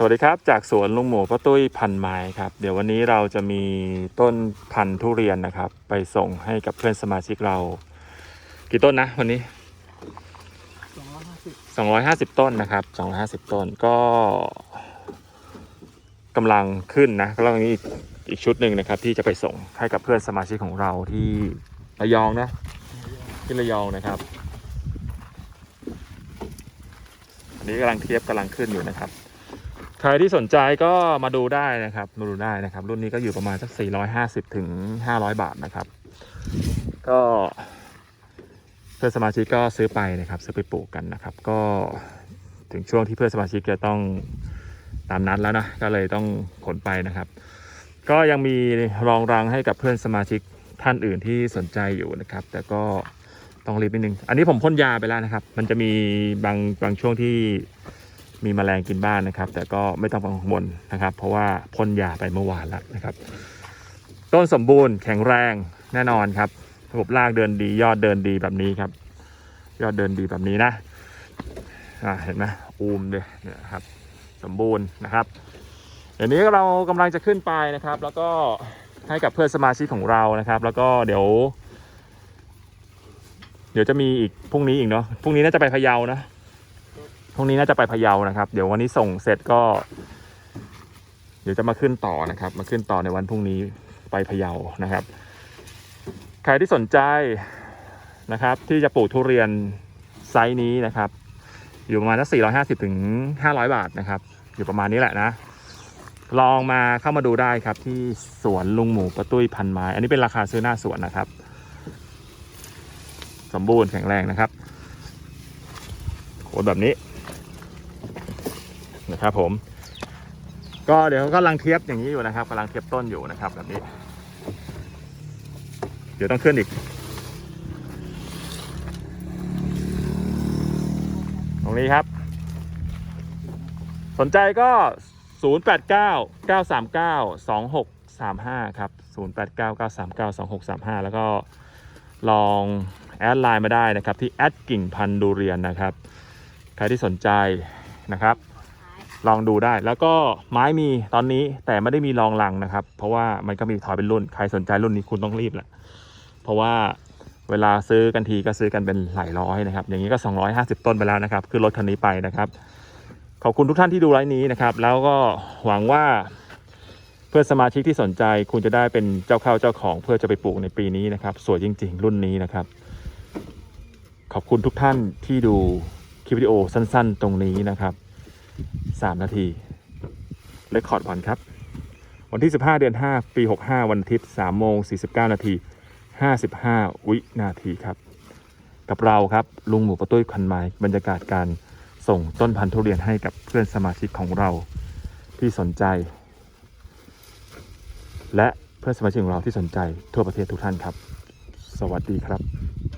สวัสดีครับ จากสวนลุงหมูป้าตุ้ยพันไม้ครับ เดี๋ยววันนี้เราจะมีต้นพันธุ์ทุเรียนนะครับ ไปส่งให้กับเพื่อนสมาชิกเรา กี่ต้นนะวันนี้สองร้อยห้าสิบ250 ต้นนะครับ 250 ต้นก็กำลังขึ้นนะแล้วก็มีอีกอีกชุดหนึ่งนะครับ ที่จะไปส่งให้กับเพื่อนสมาชิกของเราที่ระยองนะที่ระยองนะครับอันนี้กำลังเทียบกำลังขึ้นอยู่นะครับ ใครที่สนใจก็มาดูได้นะครับมาดูได้นะครับ รุ่นนี้ก็อยู่ประมาณสัก 450 ถึง 500 บาทนะครับ ก็เพื่อนสมาชิกก็ซื้อไปนะครับซื้อไปปลูกกันนะครับ ก็ถึงช่วงที่เพื่อนสมาชิกจะต้องตามนัดแล้วนะก็เลยต้องขนไปนะครับ ก็ยังมีรองรังให้กับเพื่อนสมาชิกท่านอื่นที่สนใจอยู่นะครับ แต่ก็ต้องรีบนิดนึง อันนี้ผมพ่นยาไปแล้วนะครับ มันจะมีบางบางช่วงที่ มีแมลงกินบ้านนะครับ แต่ก็ไม่ต้องกังวลนะครับ เพราะว่าพ่นยาไปเมื่อวานแล้วนะครับ ต้นสมบูรณ์แข็งแรงแน่นอนครับ ระบบรากเดินดี ยอดเดินดีแบบนี้ครับ ยอดเดินดีแบบนี้นะเห็นไหมอูมเลยนี่ยครับ สมบูรณ์นะครับเดี๋ยวนี้เรากำลังจะขึ้นไปนะครับ แล้วก็ให้กับเพื่อนสมาชิกของเรานะครับ แล้วก็เดี๋ยว เดี๋ยวจะมีอีกพรุ่งนี้อีกเนาะพรุ่งนี้น่าจะไปพะเยานะ พรุ่งนี้น่าจะไปพะเยานะครับ เดี๋ยววันนี้ส่งเสร็จก็ เดี๋ยวจะมาขึ้นต่อนะครับ มาขึ้นต่อในวันพรุ่งนี้ไปพะเยานะครับ ใครที่สนใจนะครับ ที่จะปลูกทุเรียนไซส์นี้นะครับ อยู่ประมาณสัก450ถึง500 บาทนะครับ อยู่ประมาณนี้แหละนะลองมาเข้ามาดูได้ครับ ที่สวนลุงหมูประตุ้ยพันไม้ อันนี้เป็นราคาซื้อหน้าสวนนะครับ สมบูรณ์แข็งแรงนะครับโคนแบบนี้ นะครับผม ก็เดี๋ยวกำลังเทียบอย่างนี้อยู่นะครับกำลังเทียบต้นอยู่นะครับ แบบนี้ เดี๋ยวต้องขึ้นอีก ตรงนี้ครับ สนใจก็ 089 939 2635 ครับ 089 939 2635 แล้วก็ลองแอดไลน์มาได้นะครับ ที่แอดกิ่งพันดูเรียนนะครับ ใครที่สนใจนะครับ ลองดูได้ แล้วก็ไม้มีตอนนี้แต่ไม่ได้มีรองรังนะครับ เพราะว่ามันก็มีถอยเป็นรุ่น ใครสนใจรุ่นนี้คุณต้องรีบแหละ เพราะว่าเวลาซื้อกันทีก็ซื้อกันเป็นหลายร้อยนะครับ อย่างนี้ก็ 250 ต้นไปแล้วนะครับ คือรถคันนี้ไปนะครับ ขอบคุณทุกท่านที่ดูไลฟ์นี้นะครับ แล้วก็หวังว่าเพื่อสมาชิกที่สนใจคุณจะได้เป็นเจ้าเข้าเจ้าของเพื่อจะไปปลูกในปีนี้นะครับ สวยจริง ๆ รุ่นนี้นะครับ ขอบคุณทุกท่านที่ดูคลิปวิดีโอสั้น ๆ ตรงนี้นะครับ 3 นาทีเลคคอร์ดวันครับ วันที่ 15 เดือน 5 ปี 65 วันอาทิตย์3โมง 49 นาที 55 วินาทีครับ กับเราครับ ลุงหมูประตุ้ยคันไม้บรรยากาศการส่งต้นพันธุ์ทุเรียนให้กับเพื่อนสมาชิกของเราที่สนใจ และเพื่อนสมาชิกของเราที่สนใจทั่วประเทศทุกท่านครับ สวัสดีครับ